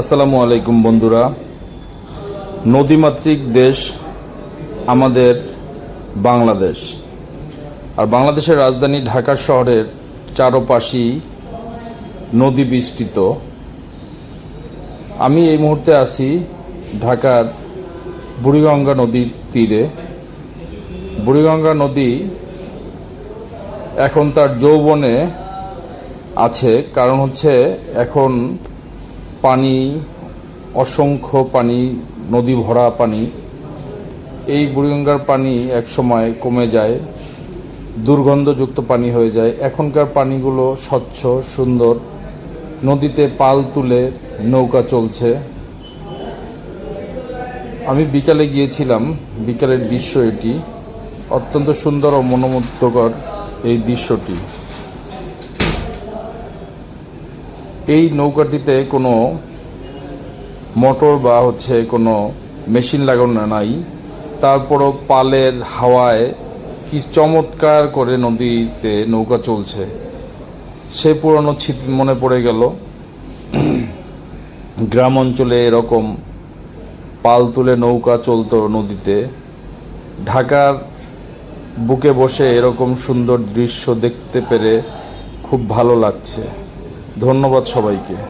আসসালামু আলাইকুম বন্ধুরা। নদীমাতৃক দেশ আমাদের বাংলাদেশ। আর বাংলাদেশের রাজধানী ঢাকা শহরের চারপাশেই নদী বিস্তৃত। আমি এই মুহূর্তে আছি ঢাকার বুড়িগঙ্গা নদীর তীরে। বুড়িগঙ্গা নদী এখন তার যৌবনে আছে, কারণ হচ্ছে এখন পানি, অসংখ্য পানি নদী ভরা পানি, এই বুড়িগঙ্গার পানি একসময় কমে যায়, দুর্গন্ধযুক্ত পানি হয়ে যায়। এখনকার পানিগুলো স্বচ্ছ, সুন্দর, নদীতে পাল তুলে নৌকা চলছে। আমি বিকালে গিয়েছিলাম, বিকালের দৃশ্য এটি। অত্যন্ত সুন্দর ও মনোমুগ্ধকর এই দৃশ্যটি। এই নৌকাটিতে কোনো মোটর বা হচ্ছে কোনো মেশিন লাগানো নাই। তারপরও পালের হাওয়ায় কি চমৎকার করে নদীতে নৌকা চলছে, সে পুরনো স্মৃতি মনে পড়ে গেল। গ্রাম অঞ্চলে এরকম পাল তুলে নৌকা চলতো নদীতে। ঢাকার বুকে বসে এরকম সুন্দর দৃশ্য দেখতে পেরে খুব ভালো লাগছে। ধন্যবাদ সবাইকে।